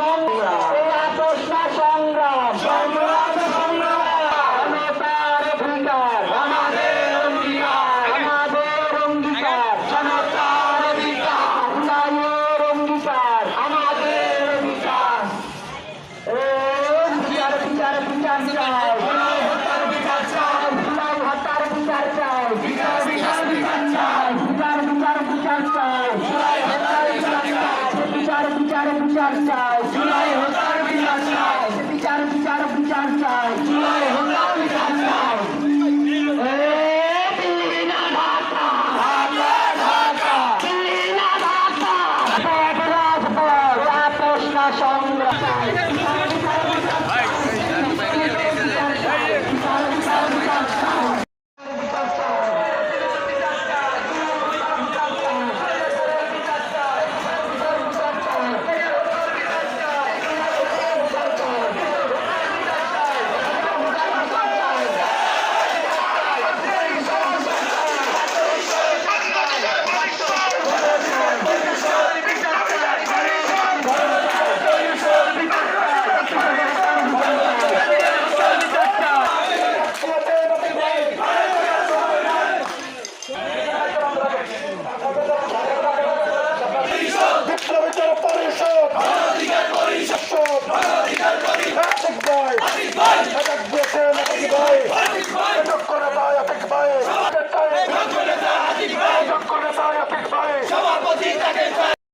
Bye. বিচার বিচার চাই। জুলাই হত্যার বিচার চাই। বিচার বিচার বিচার চাই। জুলাই হত্যার বিচার চাই। সংগ্রাম। ইসলামী জন পরিষদ পরিষদ